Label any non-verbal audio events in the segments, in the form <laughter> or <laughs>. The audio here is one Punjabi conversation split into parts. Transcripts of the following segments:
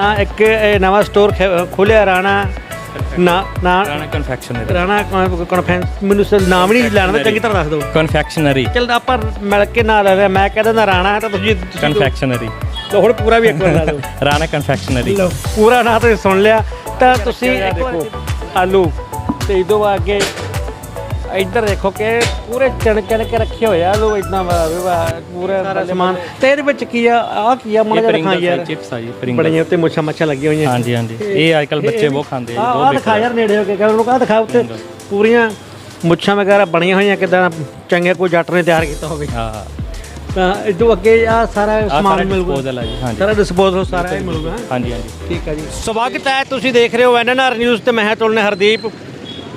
ਤਾਂ ਇੱਕ ਇਹ ਨਵਾਂ ਸਟੋਰ ਖੋਲਿਆ ਰਾਣਾ ਨਾ ਨਾ ਰਾਣਾ ਕਨਫੈਕਸ਼ਨਰੀ ਰਾਣਾ ਮੈਨੂੰ ਸ ਨਾਮ ਨਹੀਂ ਲੈਣਾ ਤਾਂ ਚੰਗੀ ਤਰ੍ਹਾਂ ਦੱਸ ਦਿਓ। ਕਨਫੈਕਸ਼ਨਰੀ ਚਲ ਆਪਾਂ ਮਿਲ ਕੇ ਨਾ ਲੈ ਰਿਹਾ ਮੈਂ ਕਹਿੰਦਾ ਨਾ ਰਾਣਾ ਹੈ ਤਾਂ ਤੁਸੀਂ ਕਨਫੈਕਸ਼ਨਰੀ ਲਓ ਹੁਣ ਪੂਰਾ ਵੀ ਇੱਕ ਵਾਰ ਲਾ ਦਿਓ। <laughs> ਰਾਣਾ ਕਨਫੈਕਸ਼ਨਰੀ ਪੂਰਾ ਨਾਂ ਤੁਸੀਂ ਸੁਣ ਲਿਆ ਤਾਂ ਤੁਸੀਂ ਇੱਕ ਵਾਰ ਆਲੂ ਤੇ ਇਦੋਂ ਅੱਗੇ ਇੱਧਰ ਦੇਖੋ ਕਿ ਪੂਰੇ ਚਣ ਚਣ ਕੇ ਰੱਖੇ ਹੋਏ ਆ। ਆਲੂ ਇਦਾਂ ਪੂਰਾ ਸਾਰਾ ਸਮਾਨ। ਤੇ ਇਹਦੇ ਵਿੱਚ ਕੀ ਆ? ਆ ਕੀ ਆ? ਮੜਾ ਜਿਹਾ ਦਿਖਾ ਯਾਰ ਚਿਪਸ ਆ ਜੀ ਪ੍ਰਿੰਗਲ ਬੜੀਆਂ ਉੱਤੇ ਮੁੱਛਾਂ ਮੱਛਾਂ ਲੱਗੀਆਂ ਹੋਈਆਂ। ਹਾਂਜੀ ਹਾਂਜੀ। ਇਹ ਅੱਜ ਕੱਲ ਬੱਚੇ ਬਹੁਤ ਖਾਂਦੇ ਆ ਆ ਆ ਬਹੁਤ ਦਿਖਾ ਯਾਰ ਨੇੜੇ ਹੋ ਕੇ ਕਹਿੰਦਾ ਉਹਨੂੰ ਕਾ ਦਿਖਾ ਉੱਤੇ। ਪੂਰੀਆਂ ਮੁੱਛਾਂ ਵਗੈਰਾ ਬਣੀਆਂ ਹੋਈਆਂ ਕਿਦਾਂ ਚੰਗੇ ਕੋਈ ਜੱਟ ਨੇ ਤਿਆਰ ਕੀਤਾ ਹੋਵੇ। ਹਾਂ ਤਾਂ ਇਦੋਂ ਅੱਗੇ ਆ ਸਾਰਾ ਆ ਸਮਾਨ ਮਿਲੂਗਾ। ਡਿਸਪੋਜ਼ਲ ਆ ਜੀ ਹਾਂਜੀ। ਸਾਰਾ ਡਿਸਪੋਜ਼ਲ ਸਾਰਾ ਇਹ ਮਿਲੂਗਾ। ਹਾਂਜੀ ਹਾਂਜੀ। ਠੀਕ ਹੈ ਜੀ। ਸਵਾਗਤ ਹੈ ਤੁਸੀਂ ਦੇਖ ਰਹੇ ਹੋ ਐਨਐਨਆਰ ਨਿਊਜ਼ ਤੇ ਮੈਂ ਹਾਂ ਤੁਹਾਡੇ ਨਾਲ ਹਰਦੀਪ।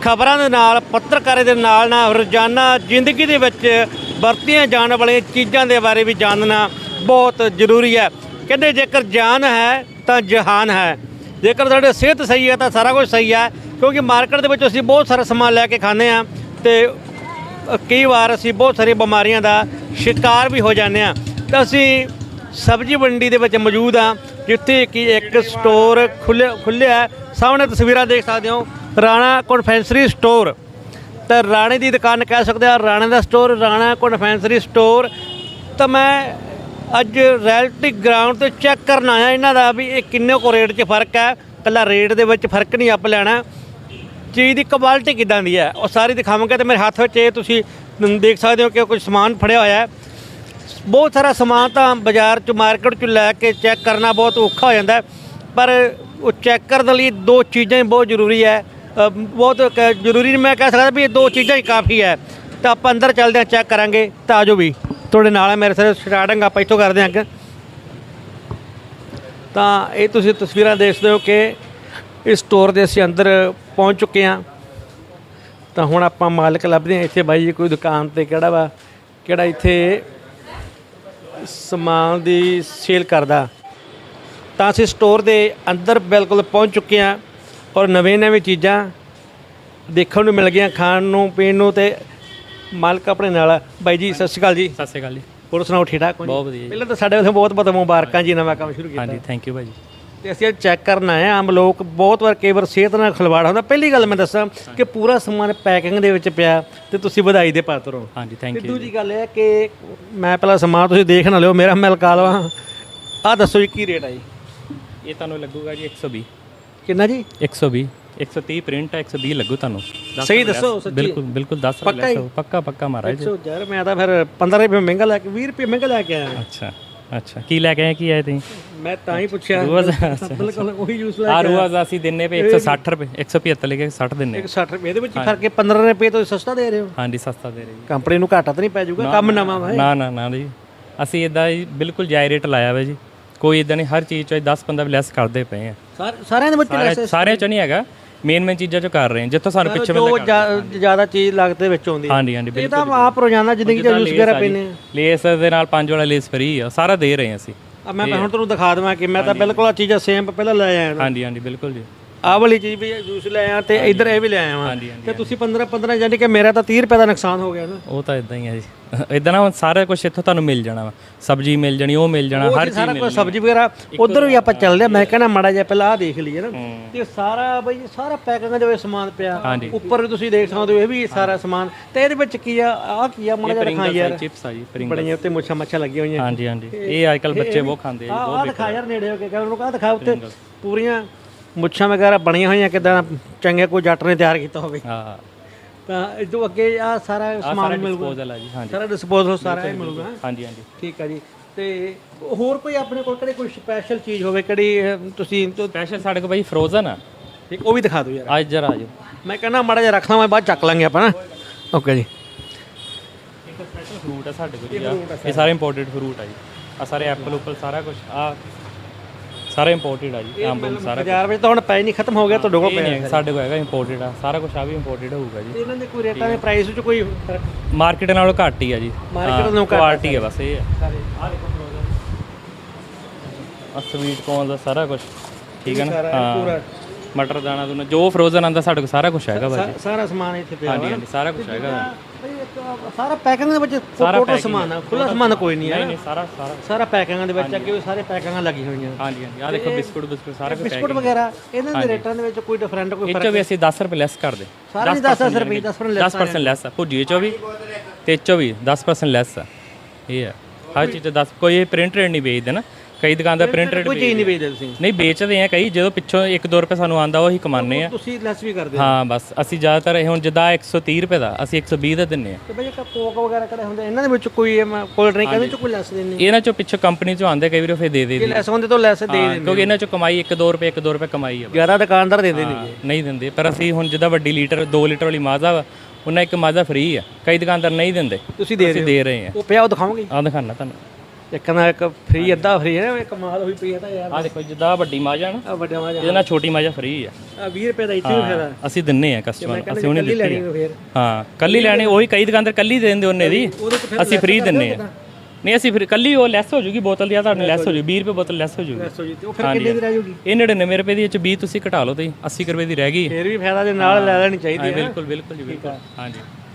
ਖਬਰਾਂ ਦੇ ਨਾਲ, ਪੱਤਰਕਾਰੀ ਦੇ ਨਾਲ ਨਾਲ ਰੋਜ਼ਾਨਾ ਜ਼ਿੰਦਗੀ ਦੇ ਵਿੱਚ ਵਰਤੀਆਂ ਜਾਣ ਵਾਲੀਆਂ ਚੀਜ਼ਾਂ ਦੇ ਬਾਰੇ ਵੀ ਜਾਣਨਾ ਬਹੁਤ ਜ਼ਰੂਰੀ ਹੈ। ਕਹਿੰਦੇ ਜੇਕਰ ਜਾਨ ਹੈ, ਤਾਂ ਜਹਾਨ ਹੈ। ਜੇਕਰ ਤੁਹਾਡੀ ਸਿਹਤ ਸਹੀ ਹੈ, ਤਾਂ ਸਾਰਾ ਕੁਝ ਸਹੀ ਹੈ। ਕਿਉਂਕਿ ਮਾਰਕੀਟ ਦੇ ਵਿੱਚ ਅਸੀਂ ਬਹੁਤ ਸਾਰਾ ਸਮਾਨ ਲੈ ਕੇ ਖਾਂਦੇ ਆ ਤੇ ਕਈ ਵਾਰ ਅਸੀਂ ਬਹੁਤ ਸਾਰੀਆਂ ਬਿਮਾਰੀਆਂ ਦਾ ਸ਼ਿਕਾਰ ਵੀ ਹੋ ਜਾਂਦੇ ਆ ਤਾਂ ਅਸੀਂ ਸਬਜ਼ੀ ਮੰਡੀ ਦੇ ਵਿੱਚ ਮੌਜੂਦ ਆ ਜਿੱਥੇ ਕਿ ਇੱਕ ਸਟੋਰ ਖੁੱਲਿਆ ਖੁੱਲਿਆ ਸਾਹਮਣੇ ਤਸਵੀਰਾਂ ਦੇਖ ਸਕਦੇ ਹੋ। Rana confectionery store. ਤਾਂ ਰਾਣੇ ਦੀ ਦੁਕਾਨ ਕਹਿ ਸਕਦੇ ਆ ਰਾਣੇ ਦਾ ਸਟੋਰ, ਰਾਣਾ ਕਨਫੈਂਸਰੀ ਸਟੋਰ। ਤਾਂ ਮੈਂ ਅੱਜ ਰੈਲਟੀ ਗਰਾਊਂਡ ਤੇ ਚੈੱਕ ਕਰਨ ਆਇਆ ਇਹਨਾਂ ਦਾ ਵੀ ਇਹ ਕਿੰਨੇ ਕੋ ਰੇਟ 'ਚ ਫ਼ਰਕ ਹੈ। ਕੱਲਾ ਰੇਟ ਦੇ ਵਿੱਚ ਫ਼ਰਕ ਨਹੀਂ ਆਪ ਲੈਣਾ। ਚੀਜ਼ ਦੀ ਕੁਆਲਿਟੀ ਕਿਦਾਂ ਦੀ ਹੈ? ਉਹ ਸਾਰੀ ਦਿਖਾਵਾਂਗੇ ਤੇ ਮੇਰੇ ਹੱਥ ਵਿੱਚ ਇਹ ਤੁਸੀਂ ਦੇਖ ਸਕਦੇ ਹੋ ਕਿ ਕੁਝ ਸਮਾਨ ਫੜਿਆ ਹੋਇਆ ਹੈ। ਬਹੁਤ ਸਾਰਾ ਸਮਾਨ ਤਾਂ ਬਾਜ਼ਾਰ ਚ, ਮਾਰਕੀਟ ਚ ਲੈ ਕੇ ਚੈੱਕ ਕਰਨਾ ਬਹੁਤ ਔਖਾ ਹੋ ਜਾਂਦਾ ਪਰ ਉਹ ਚੈੱਕ ਕਰਨ ਦੇ ਲਈ ਦੋ ਚੀਜ਼ਾਂ ਹੀ ਬਹੁਤ ਜ਼ਰੂਰੀ ਹੈ। ਬਹੁਤ ਕ- ਜ਼ਰੂਰੀ ਨਹੀਂ ਮੈਂ ਕਹਿ ਸਕਦਾ ਵੀ ਇਹ ਦੋ ਚੀਜ਼ਾਂ ਹੀ ਕਾਫੀ ਹੈ। ਤਾਂ ਆਪਾਂ ਅੰਦਰ ਚੱਲਦੇ ਹਾਂ ਚੈੱਕ ਕਰਾਂਗੇ। ਤਾਂ ਆਜੋ ਵੀ। ਤੁਹਾਡੇ ਨਾਲ ਹੈ ਮੇਰੇ ਸਾਰੇ ਸਟਾਰਟਿੰਗ, ਆਪਾਂ ਇੱਥੋਂ ਕਰਦੇ ਹਾਂ ਅੱਗੇ। ਤਾਂ ਇਹ ਤੁਸੀਂ ਤਸਵੀਰਾਂ ਦੇਖਦੇ ਹੋ ਕਿ ਇਸ ਸਟੋਰ ਦੇ ਅਸੀਂ ਅੰਦਰ ਪਹੁੰਚ ਚੁੱਕੇ ਹਾਂ। ਤਾਂ ਹੁਣ ਆਪਾਂ ਮਾਲਕ ਲੱਭਦੇ ਹਾਂ। ਇੱਥੇ ਬਾਈ ਜੀ ਕੋਈ ਦੁਕਾਨ ਤੇ ਕਿਹੜਾ ਵਾ, ਕਿਹੜਾ ਇੱਥੇ ਸਮਾਨ ਦੀ ਸੇਲ ਕਰਦਾ। ਤਾਂ ਅਸੀਂ ਸਟੋਰ ਦੇ ਅੰਦਰ ਬਿਲਕੁਲ ਪਹੁੰਚ ਚੁੱਕੇ ਹਾਂ। ਔਰ ਨਵੇਂ ਨਵੇਂ ਚੀਜ਼ਾਂ ਦੇਖਣ ਨੂੰ ਮਿਲ ਗਈਆਂ ਖਾਣ ਨੂੰ ਪੀਣ ਨੂੰ ਤੇ ਮਾਲਕ ਆਪਣੇ ਨਾਲ ਆ। ਬਾਈ ਜੀ ਸਤਿ ਸ਼੍ਰੀ ਅਕਾਲ ਜੀ। ਸਤਿ ਸ਼੍ਰੀ ਅਕਾਲ ਜੀ। ਹੋਰ ਸੁਣਾਓ ਠੀਕ ਠਾਕ ਹੋ ਜੀ? ਬਹੁਤ ਵਧੀਆ ਜੀ। ਪਹਿਲਾਂ ਤਾਂ ਸਾਡੇ ਵੱਲੋਂ ਬਹੁਤ ਬਹੁਤ ਮੁਬਾਰਕਾਂ ਜੀ ਨਵਾਂ ਕੰਮ ਸ਼ੁਰੂ ਕੀਤਾ। ਹਾਂਜੀ ਥੈਂਕ ਯੂ ਭਾਜੀ ਤੇ ਅਸੀਂ ਅੱਜ ਚੈੱਕ ਕਰਨ ਆਏ ਹਾਂ ਆਮ ਲੋਕ ਬਹੁਤ ਵਾਰ ਕਈ ਵਾਰ ਸਿਹਤ ਨਾਲ ਖਿਲਵਾੜ ਹੁੰਦਾ। ਪਹਿਲੀ ਗੱਲ ਮੈਂ ਦੱਸਾਂ ਕਿ ਪੂਰਾ ਸਮਾਨ ਪੈਕਿੰਗ ਦੇ ਵਿੱਚ ਪਿਆ ਤੇ ਤੁਸੀਂ ਵਧਾਈ ਦੇ ਪਾਤਰ ਹੋ। ਹਾਂਜੀ ਤੇ ਥੈਂਕ ਯੂ ਦੂਜੀ ਗੱਲ ਇਹ ਹੈ ਕਿ ਮੈਂ ਪਹਿਲਾਂ ਸਮਾਨ ਤੁਸੀਂ ਦੇਖ ਨਾ ਲਿਓ ਮੇਰਾ ਮਿਲ ਕਾਲਵਾ ਆਹ ਦੱਸੋ ਜੀ ਕੀ ਰੇਟ ਆ ਜੀ? ਇਹ ਤੁਹਾਨੂੰ ਲੱਗੂਗਾ ਜੀ 120 ਕਿੰਨਾ ਜੀ? 120 130 ਪ੍ਰਿੰਟ ਹੈ 120 ਲੱਗੂ ਤੁਹਾਨੂੰ। ਸਹੀ ਦੱਸੋ, ਸੱਚੀ। ਬਿਲਕੁਲ ਬਿਲਕੁਲ 10 ਪੱਕਾ ਹੀ? ਪੱਕਾ ਪੱਕਾ ਮਹਾਰਾਜ। 100 ਯਾਰ ਮੈਂ ਤਾਂ ਫਿਰ 15 ਰੁਪਏ ਮਹਿੰਗਾ ਲੈ ਕੇ 20 ਰੁਪਏ ਮਹਿੰਗਾ ਲੈ ਕੇ ਆਇਆ। ਅੱਛਾ ਅੱਛਾ। ਕੀ ਲੈ ਕੇ ਆਏ ਕੀ ਆਏ ਤੁਸੀਂ? ਮੈਂ ਤਾਂ ਹੀ ਪੁੱਛਿਆ। ਬਿਲਕੁਲ ਉਹੀ ਯੂਜ਼ ਲੈ ਆ ਕੇ ਰੂਆ ਅਸੀਂ ਦਿੰਨੇ ਪਏ 160 ਰੁਪਏ 175 ਲੈ ਕੇ 60 ਦਿੰਨੇ 160 ਰੁਪਏ ਇਹਦੇ ਵਿੱਚ ਹੀ ਫ਼ਰਕ ਹੈ 15 ਰੁਪਏ ਤੋਂ ਸਸਤਾ ਦੇ ਰਹੇ ਹੋ? ਹਾਂਜੀ ਸਸਤਾ ਦੇ ਰਹੇ ਕੰਪਨੀ ਨੂੰ ਘਾਟਾ ਤਾਂ ਨਹੀਂ ਪੈ ਜਾਊਗਾ ਕੰਮ ਨਵਾਂ ਵਾ ਇਹ। ਨਾ ਨਾ ਨਾ ਜੀ। ਅਸੀਂ ਇਦਾਂ ਹੀ ਬਿਲਕੁਲ ਜਾਇ ਰੇਟ ਲਾਇਆ ਵਾ ਜੀ। ਕੋਈ ਇਦਾਂ ਨਹੀਂ ਹਰ ਚੀਜ਼ ਚੋਂ 10 15 ਲੈਸ ਕਰਦੇ ਪਏ ਆ। ਸਾਰੇ- ਸਾਰਿਆਂ ਦੇ ਵਿੱਚ ਸਾਰੇ ਸਾਰਿਆਂ ਚੋਂ ਨਹੀਂ ਹੈਗਾ। ਮੇਨ ਮੇਨ ਚੀਜ਼ਾਂ ਚੋਂ ਕਰ ਰਹੇ ਹਾਂ ਜਿੱਥੋਂ ਸਾਨੂੰ ਪਿੱਛੇ ਜੋ ਜ਼ਿਆਦਾ ਚੀਜ਼ ਲੱਗਦੇ ਵਿੱਚ ਆਉਂਦੀ ਹੈ ਹਾਂਜੀ ਹਾਂਜੀ ਇਹ ਤਾਂ ਆਪ ਰੋਜ਼ਾਨਾ ਜ਼ਿੰਦਗੀ ਚ ਯੂਜ਼ ਕਰਾ ਪੈਨੇ ਲੇਸ ਦੇ ਨਾਲ ਪੰਜ ਵਾਲਾ ਲੇਸ ਫਰੀ ਆ। ਸਾਰਾ ਦੇ ਰਹੇ ਹਾਂ ਅਸੀਂ। ਆ ਮੈਂ ਹੁਣ ਤੁਹਾਨੂੰ ਦਿਖਾ ਦਵਾਂ ਕਿ ਮੈਂ ਤਾਂ ਬਿਲਕੁਲ ਆ ਚੀਜ਼ਾਂ ਸੇਮ ਪਹਿਲਾਂ ਲੈ ਆਇਆ। ਹਾਂਜੀ ਹਾਂਜੀ ਬਿਲਕੁਲ ਜੀ। ਆਹ ਵਾਲੀ ਚੀਜ਼ ਵੀ ਜੂਸ ਲੈ ਆਇਆ ਤੇ ਇੱਧਰ ਇਹ ਵੀ ਲੈ ਆਇਆ ਵਾਂ। ਹਾਂਜੀ ਹਾਂਜੀ ਤੇ ਤੁਸੀਂ 15 15 ਯਾਨੀ ਕਿ ਮੇਰਾ ਤਾਂ 30 ਰੁਪਏ ਦਾ ਨੁਕਸਾਨ ਹੋ ਗਿਆ ਨਾ। ਉਹ ਤਾਂ ਇਦਾਂ ਹੀ ਆ ਜੀ। ਇਦਾਂ ਨਾ ਹੁਣ ਸਾਰਾ ਕੁਝ ਇੱਥੋਂ ਤੁਹਾਨੂੰ ਮਿਲ ਜਾਣਾ ਵਾ। ਸਬਜ਼ੀ ਮਿਲ ਜਾਣੀ ਉਹ ਮਿਲ ਜਾਣਾ ਹਰ ਚੀਜ਼ ਸਾਰਾ ਕੁਝ ਸਬਜ਼ੀ ਵਗੈਰਾ ਉਧਰ ਵੀ ਆਪਾਂ ਚੱਲਦੇ ਆ ਮੈਂ ਕਹਿੰਦਾ ਮਾੜਾ ਜਿਹਾ ਪਹਿਲਾਂ ਆ ਦੇਖ ਲਈਏ ਨਾ। ਤੇ ਸਾਰਾ ਬਈ ਸਾਰਾ ਪੈਕਿੰਗ ਦੇ ਵਿੱਚ ਸਮਾਨ ਪਿਆ। ਉੱਪਰ ਵੀ ਤੁਸੀਂ ਦੇਖ ਸਕਦੇ ਹੋ ਇਹ ਵੀ ਸਾਰਾ ਸਮਾਨ। ਤੇ ਇਹਦੇ ਵਿੱਚ ਕੀ ਆ ਆ ਕੀ ਆ? ਮਾੜਾ ਜਿਹਾ ਦਿਖਾ ਯਾਰ ਚਿਪਸ ਆ ਜੀ ਪ੍ਰਿੰਗਲ ਬੜੀਆਂ ਉੱਤੇ ਮੁੱਛਾਂ ਮੱਛਾਂ ਲੱਗੀਆਂ ਹੋਈਆਂ। ਹਾਂਜੀ ਹਾਂਜੀ। ਇਹ ਅੱਜ ਕੱਲ ਬੱਚੇ ਬਹੁਤ ਖਾਂਦੇ ਆ ਆ ਆ ਦਿਖਾ ਯਾਰ ਨੇੜੇ ਹੋ ਕੇ। ਕਹਿੰਦਾ ਉਹਨੂੰ ਕਾ ਦਿਖਾ ਉੱਤੇ ਪੂਰੀਆਂ। ਮੁੱਛਾਂ ਵਗੈਰਾ ਬਣੀਆਂ ਹੋਈਆਂ ਕਿਦਾਂ ਚੰਗੇ ਕੋਈ ਜੱਟ ਨੇ ਤਿਆਰ ਕੀਤਾ ਹੋਵੇ। ਹਾਂ। ਤਾਂ ਇਦੋਂ ਅੱਗੇ ਆ ਸਾਰਾ ਸਮਾਨ ਮਿਲੂਗਾ। ਡਿਸਪੋਜ਼ਲ ਆ ਜੀ ਹਾਂਜੀ। ਸਾਰਾ ਡਿਸਪੋਜ਼ਲ ਸਾਰਾ ਇਹ ਮਿਲੂਗਾ ਹਾਂਜੀ ਹਾਂਜੀ। ਠੀਕ ਆ ਜੀ। ਤੇ ਹੋਰ ਕੋਈ ਆਪਣੇ ਕੋਲ ਕਿਹੜੀ ਕੋਈ ਸਪੈਸ਼ਲ ਚੀਜ਼ ਹੋਵੇ ਕਿਹੜੀ ਤੁਸੀਂ ਤੋਂ- ਸਪੈਸ਼ਲ ਸਾਡੇ ਕੋਲ ਭਾਈ ਫਰੋਜ਼ਨ ਆ। ਠੀਕ ਉਹ ਵੀ ਦਿਖਾ ਦਿਓ ਯਾਰ। ਅੱਜ ਜਰਾ ਆ ਜਾਓ ਮੈਂ ਕਹਿੰਦਾ ਮਾੜਾ ਜਿਹਾ ਰੱਖਣਾ ਮੈਂ ਬਾਅਦ ਚੱਕ ਲਾਂਗੇ ਆਪਾਂ ਨਾ ਓਕੇ ਜੀ। ਇੱਕ ਸਪੈਸ਼ਲ ਫਰੂਟ ਆ ਸਾਡੇ ਕੋਲ ਜੀ ਆਹ। ਇਹ ਸਾਰੇ। ਇੰਪੋਰਟਡ ਫਰੂਟ ਆ ਜੀ। ਆ ਸਾਰੇ ਐਪਲ ਉਪਲ ਸਾਰਾ ਕੁਝ ਆ ਸਾਰਾ ਇੰਪੋਰਟਡ ਆ ਜੀ ਅੰਬ ਸਾਰਾ ਬਾਜ਼ਾਰ ਵਿੱਚ ਤਾਂ ਹੁਣ ਪੈ ਨਹੀਂ ਖਤਮ ਹੋ ਗਿਆ ਤੁਹਾਡੇ ਕੋਲ ਇਹ ਨਹੀਂ ਸਾਡੇ ਕੋਲ ਹੈਗਾ ਇੰਪੋਰਟਡ ਆ ਸਾਰਾ ਕੁਝ ਆ ਵੀ ਇੰਪੋਰਟਡ ਹੋਊਗਾ ਜੀ। ਇਹਨਾਂ ਦੇ ਕੋਈ ਰੇਟਾਂ ਦੇ ਪ੍ਰਾਈਸ ਵਿੱਚ ਕੋਈ ਫ਼ਰਕ? ਮਾਰਕੀਟ ਨਾਲੋਂ ਘੱਟ ਹੀ ਆ ਜੀ। Market ਨਾਲੋਂ ਘੱਟ ਆ ਕੁਆਲਿਟੀ ਹੈ ਬਸ ਇਹ ਆ। ਸਾਰੇ। ਆ ਦੇਖੋ ਆ ਸਵੀਟ ਕੌਰਨ ਦਾ ਸਾਰਾ ਕੁਝ ਠੀਕ ਹੈ ਨਾ? ਹਾਂ। ਮਟਰ ਦਾਣਾ ਦੂਣਾ ਜੋ ਫਰੋਜ਼ਨ ਆਂਦਾ ਸਾਡੇ ਕੋਲ ਸਾਰਾ ਕੁਝ ਹੈਗਾ ਸਾ- ਸਾਰਾ ਸਮਾਨ ਇੱਥੇ ਪਿਆ ਹਾਂਜੀ ਹਾਂਜੀ ਸਾਰਾ ਕੁਝ ਹੈਗਾ ਸਾਰਾ ਪੈਕਿੰਗ ਦੇ ਵਿੱਚ packing ਸਮਾਨ ਆ ਖੁੱਲਾ ਸਮਾਨ ਕੋਈ ਨਹੀਂ ਨਹੀਂ ਹੈ ਨਹੀਂ ਸਾਰਾ ਸਾਰਾ ਸਾਰਾ ਪੈਕਿੰਗਾਂ ਦੇ ਵਿੱਚ ਅੱਗੇ ਸਾਰੇ ਪੈਕਿੰਗਾਂ ਲੱਗੀਆਂ ਹੋਈਆਂ। ਹਾਂਜੀ ਹਾਂਜੀ ਆ ਦੇਖੋ ਬਿਸਕੁਟ ਬਿਸਕੁਟ ਸਾਰਾ ਕੁਝ ਬਿਸਕੁਟ ਵਗੈਰਾ ਇਹਨਾਂ ਦੇ ਰੇਟਾਂ ਦੇ ਵਿੱਚ ਕੋਈ ਡਿਫਰੈਂਟ ਕੋਈ ਇਹ ਚੋਂ ਵੀ ਅਸੀਂ 10 ਰੁਪਏ ਲੈਸ ਕਰਦੇ ਸਾਰੇ 10 ਰੁਪਏ 10 ਰੁਪਏ 10% ਲੈਸ ਆ। ਭੁਜੀਏ ਚੋਂ ਵੀ? ਤੇ ਚੋਂ ਵੀ 10% ਲੈਸ ਆ। ਇਹ ਆ। ਹਰ ਚੀਜ਼ ਤੇ 10 ਕੋਈ ਪ੍ਰਿੰਟ ਰੇਟ ਨਹੀਂ ਵੇਚਦੇ ਨਾ। ਕਈ ਦੁਕਾਨਦਾਰ ਪ੍ਰਿੰਟ ਰੇਟ ਕੋਈ ਚੀਜ਼ ਨਹੀਂ ਵੇਚਦੇ ਤੁਸੀਂ? ਨਹੀਂ ਵੇਚਦੇ ਆ ਕਈ ਜਦੋਂ ਪਿੱਛੋਂ 1-2 ਰੁਪਏ ਸਾਨੂੰ ਆਂਦਾ ਉਹੀ ਕਮਾਉਂਦੇ ਆ। ਤੁਸੀਂ ਲੈਸ ਵੀ ਕਰਦੇ ਹੋ। ਹਾਂ ਬਸ ਅਸੀਂ ਜ਼ਿਆਦਾਤਰ ਇਹ ਹੁਣ ਜਿੱਦਾਂ 130 ਰੁਪਏ ਦਾ ਅਸੀਂ 120 ਦਾ ਦਿੰਨੇ ਆ। ਤੇ ਬਈ ਇੱਕ ਕੋਕ ਵਗੈਰਾ ਕਿਹੜੇ ਹੁੰਦੇ ਇਹਨਾਂ ਦੇ ਵਿੱਚ ਕੋਈ ਕੋਲਡ ਡਰਿੰਕ ਇਹਦੇ ਵਿੱਚ ਕੋਈ ਲੈਸ ਦੇਣੀ ਇਹਨਾਂ ਚੋਂ ਪਿੱਛੋਂ ਕੰਪਨੀ ਚੋਂ ਆਂਦੇ ਕਈ ਵਾਰ ਫਿਰ ਦੇ ਦੇ ਕਿ ਲੈਸ ਹੁੰਦੇ ਤਾਂ ਲੈਸ ਦੇ ਹਾਂ, ਕਿਉਂਕਿ ਇਹਨਾਂ ਚੋਂ ਕਮਾਈ 1-2 ਰੁਪਏ 1-2 ਰੁਪਏ ਕਮਾਈ ਆ। ਜ਼ਿਆਦਾ ਦੁਕਾਨਦਾਰ ਦਿੰਦੇ ਨਹੀਂ ਹਾਂ, ਨਹੀਂ ਦਿੰਦੇ ਪਰ ਅਸੀਂ ਹੁਣ ਜਿੱਦਾਂ ਵੱਡੀ ਲੀਟਰ 2 ਲੀਟਰ ਵਾਲੀ ਮਾਜ਼ਾ ਵਾ ਉਹਨਾਂ ਇੱਕ ਮਾਜ਼ਾ ਫ੍ਰੀ ਆ। ਕਈ ਦੁਕਾਨਦਾਰ ਨਹੀਂ ਦਿੰਦੇ। ਤੁਸੀਂ ਦੇ ਦੇ ਰਹੇ ਆ। ਉਹ ਪਿਆ ਉਹ ਦਿਖਾਓਗੇ ਆਹ ਦਿਖਾਣਾ ਤੁਹਾਨੂੰ। ਇੱਕ ਨਾ ਇੱਕ ਫ੍ਰੀ ਅੱਧਾ ਫ੍ਰੀ ਹੈ ਇੱਕ ਕਮਾਲ ਹੋਈ ਪਈ ਹੈ ਤਾਂ ਯਾਰ। ਆਹ ਦੇਖੋ ਜਿੱਦਾਂ ਵੱਡੀ ਮਾਜ਼ਾ ਨਾ ਆ ਵੱਡਾ ਵਾਜਾ ਇਹਦੇ ਨਾਲ ਛੋਟੀ ਮਾਜ਼ਾ ਫ੍ਰੀ ਆ। ਆ 20 ਰੁਪਏ ਦਾ ਇੱਥੇ ਵੀ ਫਾਇਦਾ ਅਸੀਂ ਦਿੰਨੇ ਆ ਕਸਟਮਰ ਅਸੀਂ ਉਹਨੇ ਦਿੱਤੀ ਆ। ਹਾਂ ਕੱਲੀ ਲੈਣੀ ਉਹੀ ਕਈ ਦੁਕਾਨਦਾਰ ਕੱਲੀ ਦੇ ਦਿੰਦੇ ਉਹਨੇ ਦੀ। ਅਸੀਂ ਫ੍ਰੀ ਦਿੰਨੇ ਆ। ਨਹੀਂ ਅਸੀਂ ਫਿਰ ਕੱਲੀ ਉਹ ਲੈਸ ਹੋ ਜੂਗੀ ਬੋਤਲ ਦੀ ਆ ਤੁਹਾਡੇ ਲੈਸ ਹੋ ਜੂ 20 ਰੁਪਏ ਬੋਤਲ ਲੈਸ ਹੋ ਜੂਗੀ। ਦੱਸੋ ਜੀ ਤੇ ਉਹ ਫਿਰ ਕਿੰਨੇ ਦੀ ਰਹਿ ਜੂਗੀ? ਇਹ 99 ਰੁਪਏ ਦੀ ਵਿੱਚ 20 ਤੁਸੀਂ ਘਟਾ ਲਓ ਤੇ 80 ਰੁਪਏ ਦੀ ਰਹਿ ਗਈ। ਫੇਰ ਵੀ ਫਾਇਦਾ ਦੇ ਨਾਲ ਲੈ ਲੈਣੀ ਚਾਹੀਦੀ ਹੈ ਬਿਲਕੁਲ ਬਿਲਕੁਲ ਜੀ ਬਿਲਕੁਲ। ਹਾਂਜੀ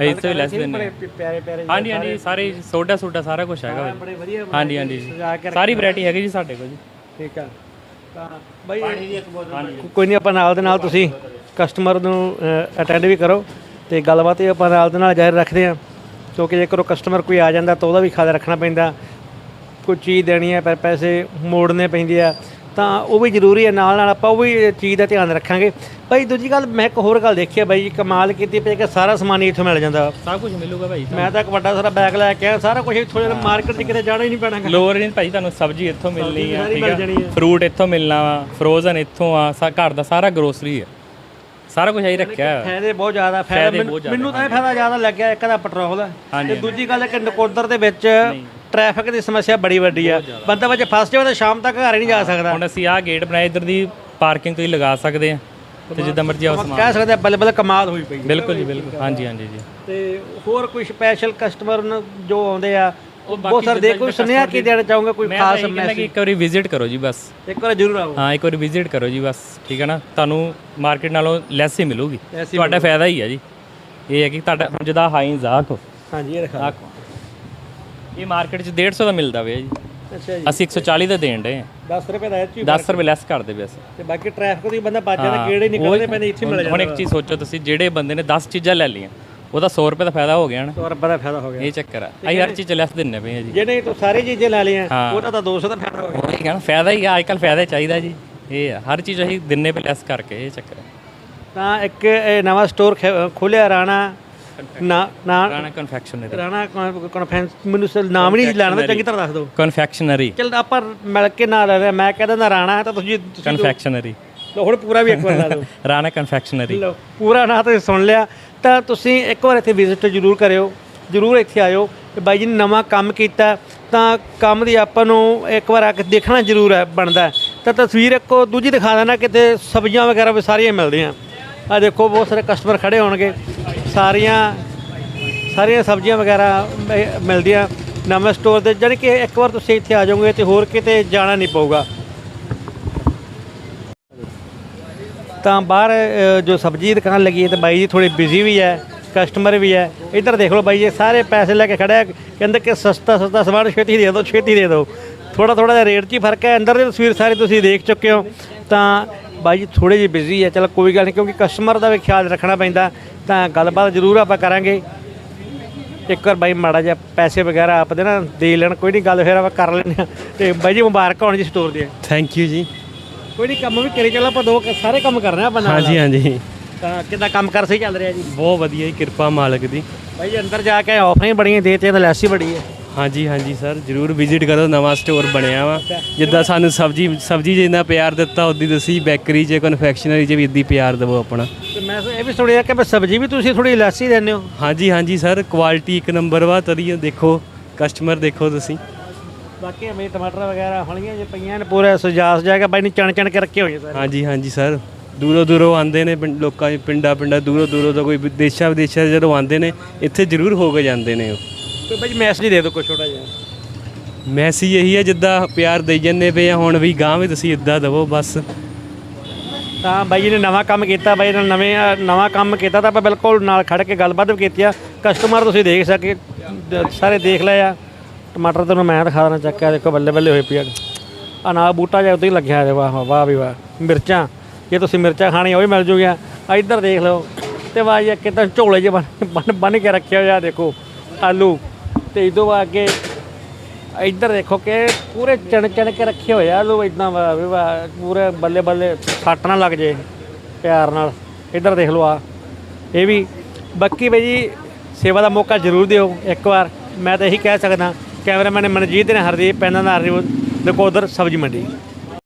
ਇਸ ਤੋਂ ਲੈਸ ਦਿੰਨੇ ਆ ਬੜੇ ਪਿਆਰੇ ਪਿਆਰੇ ਹਾਂਜੀ ਹਾਂਜੀ ਸਾਰੇ ਸੋਡਾ ਸੋਡਾ ਸਾਰਾ ਕੁਝ ਹੈਗਾ ਭਾਜੀ ਬੜੇ ਵਧੀਆ ਹਾਂਜੀ ਹਾਂਜੀ। ਜੀ ਸਜਾ ਕੇ ਸਾਰੀ ਵੈਰਾਈਟੀ ਹੈਗੀ ਜੀ ਸਾਡੇ ਕੋਲ ਜੀ। ਠੀਕ ਆ। ਤਾਂ ਬਾਈ ਕੋਈ ਨਹੀਂ ਆਪਾਂ ਨਾਲ ਦੇ ਨਾਲ ਤੁਸੀਂ ਕਸਟਮਰ ਨੂੰ ਅਟੈਂਡ ਵੀ ਕਰੋ ਤੇ ਗੱਲਬਾਤ ਇਹ ਆਪਾਂ ਨਾਲ ਦੇ ਨਾਲ ਜਾਰੀ ਰੱਖਦੇ ਹਾਂ। ਕਿਉਂਕਿ ਜੇਕਰ ਉਹ ਕਸਟਮਰ ਕੋਈ ਆ ਜਾਂਦਾ ਤਾਂ ਉਹਦਾ ਵੀ ਖਿਆਲ ਰੱਖਣਾ ਪੈਂਦਾ। ਕੋਈ ਚੀਜ਼ ਦੇਣੀ ਹੈ ਪਰ ਪੈਸੇ ਮੋੜਨੇ ਪੈਂਦੇ ਆ। ਤਾਂ ਉਹ ਵੀ ਜ਼ਰੂਰੀ ਹੈ ਨਾਲ ਨਾਲ ਆਪਾਂ ਉਹ ਵੀ ਚੀਜ਼ ਦਾ ਧਿਆਨ ਰੱਖਾਂਗੇ। ਭਾਈ ਦੂਜੀ ਗੱਲ ਮੈਂ ਇੱਕ ਹੋਰ ਗੱਲ ਦੇਖੀ ਆ ਬਾਈ ਜੀ ਕਮਾਲ ਕੀਤੀ ਪਈ ਕਿ ਸਾਰਾ ਸਮਾਨ ਹੀ ਇੱਥੋਂ ਮਿਲ ਜਾਂਦਾ। ਸਭ ਕੁਝ ਮਿਲੂਗਾ ਭਾਈ ਮੈਂ ਤਾਂ ਇੱਕ ਵੱਡਾ ਸਾਰਾ ਬੈਗ ਲੈ ਕੇ ਆਇਆ ਸਾਰਾ ਕੁਝ ਇੱਥੋਂ ਜਿਹੜਾ ਮਾਰਕੀਟ 'ਚ ਕਿਤੇ ਜਾਣਾ ਹੀ ਨਹੀਂ ਪੈਣਾ। ਲੋਅਰ ਰੇਂਜ ਭਾਈ ਤੁਹਾਨੂੰ ਸਬਜ਼ੀ ਇੱਥੋਂ ਮਿਲਣੀ ਆ ਠੀਕ ਆ। ਫਰੂਟ ਇੱਥੋਂ ਮਿਲਣਾ ਵਾ ਫਰੋਜ਼ਨ ਇੱਥੋਂ ਆ ਸਾ ਘਰ ਦਾ ਸਾਰਾ ਗਰੋਸਰੀ ਆ। ਸਾਰਾ ਕੁਝ ਆਈ ਰੱਖਿਆ ਹੋਇਆ। ਫਾਇਦੇ ਬਹੁਤ ਜ਼ਿਆਦਾ ਫਾਇਦਾ ਮੈਨੂੰ- ਤਾਂ ਇਹ ਫਾਇਦਾ ਜ਼ਿਆਦਾ ਲੱਗਿਆ ਇੱਕ ਦਾ ਪੈਟਰੋਲ। ਤੇ ਦੂਜੀ ਗੱਲ ਹੈ ਕਿ ਨਕੋਦਰ ਦੇ ਵਿੱਚ ਟ੍ਰੈਫਿਕ ਦੀ ਸਮੱਸਿਆ ਬੜੀ ਵੱਡੀ ਆ। ਬੰਦਾ ਵਿੱਚ ਫਸ ਜਾਵੇ ਤਾਂ ਸ਼ਾਮ ਤੱਕ ਘਰ ਹੀ ਨਹੀਂ ਜਾ ਸਕਦਾ। ਹੁਣ ਅਸੀਂ ਆਹ ਗੇਟ ਬਣਾਇਆ ਇੱਧਰ ਦੀ ਪਾਰਕਿੰਗ ਤੁਸੀਂ ਲਗਾ ਸਕਦੇ ਆ। ਤੇ ਜਿੱਦਾਂ ਮਰਜ਼ੀ ਆਓ ਸਮਾਨ। ਕਹਿ ਸਕਦੇ ਬੱਲੇ ਬੱਲੇ ਕਮਾਲ ਹੋਈ ਪਈ। ਬਿਲਕੁਲ ਜੀ ਬਿਲਕੁਲ। ਹਾਂਜੀ ਹਾਂਜੀ ਜੀ। ਤੇ ਹੋਰ ਕੋਈ ਸਪੈਸ਼ਲ ਕਸਟਮਰ ਜੋ ਆਉਂਦੇ ਆ ਉਹ ਸਰ ਦੇ ਕੋਈ ਸੁਨੇਹਾ ਕੀ ਦੇਣਾ ਚਾਹੂੰਗਾ? ਕੋਈ ਖਾਸ ਕਿ ਇੱਕ ਵਾਰੀ ਵਿਜ਼ਿਟ ਕਰੋ ਜੀ ਬਸ। ਇੱਕ ਵਾਰ ਜ਼ਰੂਰ ਆਓ। ਹਾਂ ਇੱਕ ਵਾਰੀ ਵਿਜ਼ਿਟ ਕਰੋ ਜੀ ਬਸ। ਠੀਕ ਹੈ ਨਾ? ਤੁਹਾਨੂੰ ਮਾਰਕੀਟ ਨਾਲੋਂ ਲੈਸ ਹੀ ਮਿਲੂਗੀ। ਤੁਹਾਡਾ ਫਾਇਦਾ ਹੀ ਹੈ ਜੀ। ਇਹ ਹੈ ਕਿ ਤੁਹਾਡਾ ਹੁਣ ਜਿਹਦਾ ਹਾਈਨਜ਼ ਆਖੋ ਹਾਂਜੀ ਇਹ ਰਖਾ ਆਖੋ ਇਹ ਮਾਰਕੀਟ 'ਚ 150 ਦਾ ਮਿਲਦਾ ਵੇ ਜੀ। ਅੱਛਾ ਜੀ। ਅਸੀਂ 140 ਦਾ ਦੇਣ ਦੇ 10 ਰੁਪਏ ਦਾ ਇਹ 'ਚ ਹੀ 10 ਰੁਪਏ ਲੈਸ ਕਰਦੇ ਪਏ ਅਸੀਂ। ਤੇ ਬਾਕੀ ਟ੍ਰੈਫਿਕ ਦੀ ਬੰਦਾ ਬਚ ਜਾਂਦਾ ਕਿਹੜੇ ਨਿਕਲਦੇ ਪੈਂਦੇ ਇੱਥੇ ਮਿਲ ਹੁਣ ਇੱਕ ਚੀਜ਼ ਸੋਚੋ ਤੁਸੀਂ ਜਿਹੜੇ ਬੰਦੇ ਨੇ 10 ਚੀਜ਼ਾਂ ਲੈ ਲਈਆਂ ਉਹਦਾ 100 ਰੁਪਏ ਦਾ ਫਾਇਦਾ ਹੋ ਗਿਆ ਨਾ। 100 ਰੁਪਏ ਦਾ ਫਾਇਦਾ ਹੋ ਗਿਆ। ਇਹ ਚੱਕਰ ਆ। ਅਸੀਂ ਹਰ ਚੀਜ਼ ਲੈਸ ਦਿੰਨੇ ਪਏ ਆ ਜੀ। ਜਿਹਨੇ ਤੂੰ ਸਾਰੀ ਚੀਜ਼ਾਂ ਲੈ ਲਈਆਂ। ਉਹਦਾ ਤਾਂ 200 ਦਾ ਫਾਇਦਾ ਹੋ ਗਿਆ। ਉਹ ਕਹਿੰਦਾ ਫਾਇਦਾ ਹੀ ਆ ਅੱਜ ਕੱਲ ਫਾਇਦਾ ਚਾਹੀਦਾ ਜੀ। ਇਹ ਆ ਹਰ ਚੀਜ਼ ਅਸੀਂ ਦਿੰਨੇ ਪਏ ਲੈਸ ਕਰਕੇ ਇਹ ਚੱਕਰ ਤਾਂ ਇੱਕ ਨਵਾਂ ਸਟੋਰ ਖੋਲਿਆ ਰਾਣਾ ਨਾ ਨਾ ਰਾਣਾ ਕਨਫੈਕਸ਼ਨਰੀ ਰਾਣਾ ਕਨਫਰੈਂਸ ਮੈਨੂੰ ਸ- ਨਾਮ ਨਹੀਂ ਲੈਣਾ ਚੰਗੀ ਤਰ੍ਹਾਂ ਦੱਸ ਦਿਓ। ਕਨਫੈਕਸ਼ਨਰੀ ਚਲ ਆਪਾਂ ਮਿਲ ਕੇ ਨਾ ਲੈ ਲਿਆ ਮੈਂ ਕਹਿੰਦਾ ਨਾ ਰਾਣਾ ਹੈ ਤਾਂ ਤੁਸੀਂ ਤੁਸੀਂ ਕਨਫੈਕਸ਼ਨਰੀ ਲਓ, ਹੁਣ ਪੂਰਾ ਵੀ ਇੱਕ ਵਾਰ ਲਾ ਦਿਓ। <laughs> ਰਾਣਾ ਕਨਫੈਕਸ਼ਨਰੀ ਲਓ ਪੂਰਾ ਨਾਂ ਤੁਸੀਂ ਸੁਣ ਲਿਆ। ਤਾਂ ਤੁਸੀਂ ਇੱਕ ਵਾਰ ਇੱਥੇ ਵਿਜ਼ਿਟ ਜ਼ਰੂਰ ਕਰਿਓ। ਜ਼ਰੂਰ ਇੱਥੇ ਆਇਓ। ਤੇ ਬਾਈ ਜੀ ਨੇ ਨਵਾਂ ਕੰਮ ਕੀਤਾ। ਤਾਂ ਕੰਮ ਦੀ ਆਪਾਂ ਨੂੰ ਇੱਕ ਵਾਰ ਆ ਕੇ ਦੇਖਣਾ ਜ਼ਰੂਰ ਹੈ ਬਣਦਾ ਹੈ। ਤਾਂ ਤਸਵੀਰ ਇੱਕੋ ਦੂਜੀ ਦਿਖਾ ਦੇਣਾ ਕਿਤੇ ਸਬਜ਼ੀਆਂ ਵਗੈਰਾ ਵੀ ਸਾਰੀਆਂ ਮਿਲਦੀਆਂ। ਆ ਦੇਖੋ ਬਹੁਤ ਸਾਰੇ ਕਸਟਮਰ ਖੜੇ ਹੋਣਗੇ। ਸਾਰੀਆਂ ਸਾਰੀਆਂ ਸਬਜ਼ੀਆਂ ਵਗੈਰਾ ਮ ਮਿਲਦੀਆਂ ਨਵੇਂ ਸਟੋਰ ਤੇ ਜਾਣੀ ਕਿ ਇੱਕ ਵਾਰ ਤੁਸੀਂ ਇੱਥੇ ਆ ਜਾਓਗੇ ਤੇ ਹੋਰ ਕਿਤੇ ਜਾਣਾ ਨਹੀਂ ਪਊਗਾ। ਤਾਂ ਬਾਹਰ ਅ, ਜੋ ਸਬਜ਼ੀ ਦੀ ਦੁਕਾਨ ਲੱਗੀ ਹੈ ਤੇ ਬਾਈ ਜੀ ਥੋੜੇ ਬਿਜ਼ੀ ਵੀ ਹੈ ਕਸਟਮਰ ਵੀ ਹੈ। ਇੱਧਰ ਦੇਖ ਲਓ ਬਾਈ ਜੀ ਸਾਰੇ ਪੈਸੇ ਲੈ ਕੇ ਖੜਾ ਹੈ ਕਹਿੰਦੇ ਕਿ ਸਸਤਾ ਸਸਤਾ ਸਮਾਨ ਛੇਤੀ ਦੇ ਦਿਓ ਛੇਤੀ ਦੇ ਦਿਓ। ਥੋੜਾ ਥੋੜਾ ਜਿਹਾ ਰੇਟ 'ਚ ਹੀ ਫ਼ਰਕ ਹੈ। ਅੰਦਰ ਦੀ ਤਸਵੀਰ ਸਾਰੀ ਤੁਸੀਂ ਦੇਖ ਚੁੱਕੇ ਹੋ। ਤਾਂ ਬਾਈ ਜੀ ਥੋੜੇ ਜਿਹੇ ਬਿਜ਼ੀ ਹੈ ਚਲ ਕੋਈ ਗੱਲ ਨਹੀਂ ਕਿਉਂਕਿ ਕਸਟਮਰ ਦਾ ਵੀ ਖਿਆਲ ਰੱਖਣਾ ਪੈਂਦਾ ਤਾਂ ਗੱਲਬਾਤ ਜ਼ਰੂਰ ਆਪਾਂ ਕਰਾਂਗੇ। ਇੱਕ ਵਾਰ ਬਾਈ ਮਾੜਾ ਜਿਹਾ ਪੈਸੇ ਵਗੈਰਾ ਆਪ ਦੇ ਨਾ ਦੇ ਲੈਣ ਕੋਈ ਨਹੀਂ ਗੱਲ ਫਿਰ ਆਪਾਂ ਕਰ ਲੈਂਦੇ ਹਾਂ। ਤੇ ਬਾਈ ਜੀ ਮੁਬਾਰਕ ਹੋਣ ਜੀ ਸਟੋਰ ਦੀ ਥੈਂਕ ਯੂ ਜੀ। ਕੋਈ ਨਹੀਂ ਕੰਮ ਵੀ ਕਰੀ ਚੱਲ ਆਪਾਂ ਦੋ ਸਾਰੇ ਕੰਮ ਕਰਨੇ ਆ ਆਪਾਂ ਨਾਲ। ਹਾਂਜੀ ਹਾਂਜੀ। ਤਾਂ ਕਿੱਦਾਂ ਕੰਮ ਕਰ ਸਹੀ ਚੱਲ ਰਿਹਾ ਜੀ? ਬਹੁਤ ਵਧੀਆ ਜੀ ਕਿਰਪਾ ਮਾਲਕ ਦੀ। ਭਾਈ ਅੰਦਰ ਜਾ ਕੇ ਆਫਰਾਂ ਹੀ ਬੜੀਆਂ ਦੇਤੀਆਂ ਤਾਂ ਲੈਸ ਹੀ ਬੜੀ ਹੈ। ਹਾਂਜੀ ਹਾਂਜੀ ਸਰ ਜਰੂਰ ਵਿਜ਼ਿਟ ਕਰੋ ਨਵਾਂ ਸਟੋਰ ਬਣਿਆ ਵਾ। ਜਿੱਦਾਂ ਸਾਨੂੰ ਸਬਜੀ ਸਬਜੀ ਜਿੰਨਾ ਪਿਆਰ ਦਿੱਤਾ ਉਦੀ ਤੁਸੀਂ ਬੇਕਰੀ 'ਚ ਕਨਫੈਕਸ਼ਨਰੀ 'ਚ ਵੀ ਇਦਾਂ ਪਿਆਰ ਦਿਵੋ ਆਪਣਾ। ਤੇ ਮੈਂ ਇਹ ਵੀ ਸੁਣਿਆ ਕਿ ਸਬਜ਼ੀ ਵੀ ਤੁਸੀਂ ਥੋੜੀ ਲੈਸੀ ਦਿੰਦੇ ਹੋ। ਹਾਂਜੀ ਹਾਂਜੀ ਸਰ ਕੁਆਲਿਟੀ ਇੱਕ ਨੰਬਰ ਵਾ ਤਰੀ ਦੇਖੋ ਕਸਟਮਰ ਦੇਖੋ ਤੁਸੀਂ। ਬਾਕੀ ਅਮੇ ਟਮਾਟਰ ਵਗੈਰਾ ਫਲੀਆਂ ਜੇ ਪਈਆਂ ਨੇ ਪੂਰੇ ਸਜਾ ਸਜਾ ਕੇ ਬਾਈ ਨੇ ਚਣ ਚਣ ਕੇ ਰੱਖੇ ਹੋਏ ਸਾਰੇ। ਹਾਂਜੀ ਹਾਂਜੀ ਸਰ ਦੂਰੋਂ ਦੂਰੋਂ ਆਉਂਦੇ ਨੇ ਲੋਕਾਂ ਦੇ ਪਿੰਡਾਂ ਪਿੰਡਾਂ ਦੂਰੋਂ ਦੂਰੋਂ ਤੋਂ ਕੋਈ ਵਿਦੇਸ਼ਾਂ ਵਿਦੇਸ਼ਾਂ ਜਦੋਂ ਆਉਂਦੇ ਨੇ ਇੱਥੇ ਜ਼ਰੂਰ ਹੋ ਕੇ ਜਾਂਦੇ ਨੇ ਉਹ। ਤੇ ਬਾਈ ਮੈਸੇਜ ਦੇ ਦਿਓ ਕੋਈ ਛੋਟਾ ਜਿਹਾ। ਮੈਸੇਜ ਇਹੀ ਹੈ ਜਿੱਦਾਂ ਪਿਆਰ ਦੇਈ ਜੰਨੇ ਪਏ ਆ ਹੁਣ ਵੀ ਗਾਂ ਵੀ ਤੁਸੀਂ ਇਦਾਂ ਦਵੋ ਬਸ। ਤਾਂ ਬਾਈ ਜੀ ਨੇ ਨਵਾਂ ਕੰਮ ਕੀਤਾ ਬਾਈ ਨਾਲ ਨਵੇਂ ਅ, ਨਵਾਂ ਕੰਮ ਕੀਤਾ ਤਾਂ ਆਪਾਂ ਬਿਲਕੁਲ ਨਾਲ ਖੜ ਕੇ ਗੱਲਬਾਤ ਵੀ ਕੀਤੀ ਆ। ਕਸਟਮਰ ਤੁਸੀਂ ਦੇਖ ਸਕੇ ਦ- ਸਾਰੇ ਦੇਖ ਲਏ ਆ। ਟਮਾਟਰ ਤੁਹਾਨੂੰ ਮੈਂ ਦਿਖਾ ਦੇਣਾ ਚੱਕਿਆ ਦੇਖੋ ਬੱਲੇ ਬੱਲੇ ਹੋਏ ਪਿਆ ਆ। ਨਾਲ ਬੂਟਾ ਜਿਹਾ ਉੱਤੇ ਹੀ ਲੱਗਿਆ ਹੈ ਵਾਹ ਵਾਹ ਵੀ ਵਾਹ। ਮਿਰਚਾਂ ਜੇ ਤੁਸੀਂ ਮਿਰਚਾਂ ਖਾਣੀਆਂ ਉਹ ਵੀ ਮਿਲ ਜੂਗੀਆਂ। ਆ ਇੱਧਰ ਦੇਖ ਲਓ ਤੇ ਵਾਹ ਇਹ ਕਿਤਾ ਝੋਲੇ ਜਿਹੇ ਬਣ- ਬਣ ਬਣ ਕੇ ਰੱਖਿਆ ਹੋਇਆ ਦੇਖੋ ਆਲੂ। ਤੇ ਇਦੋਂ ਬਾਅਦ ਅੱਗੇ ਇੱਧਰ ਦੇਖੋ ਕਿ ਪੂਰੇ ਚਣ ਚਣ ਕੇ ਰੱਖੇ ਹੋਏ ਆ ਲੋ ਇਦਾਂ ਪੂਰੇ ਬੱਲੇ ਬੱਲੇ ਸੱਟ ਨਾ ਲੱਗ ਜੇ ਪਿਆਰ ਨਾਲ। ਇੱਧਰ ਦੇਖ ਲਓ ਆ, ਇਹ ਵੀ। ਬਾਕੀ ਬਈ ਜੀ, ਸੇਵਾ ਦਾ ਮੌਕਾ ਜ਼ਰੂਰ ਦਿਓ ਇੱਕ ਵਾਰ। ਮੈਂ ਤਾਂ ਇਹੀ ਕਹਿ ਸਕਦਾ, ਕੈਮਰਾਮੈਨ ਮਨਜੀਤ ਨੇ ਹਰਦੀਪ, ਪੈਨਾਂ ਦਾ ਰਿਵਿਊ ਨਕੋਦਰ ਸਬਜ਼ੀ ਮੰਡੀ।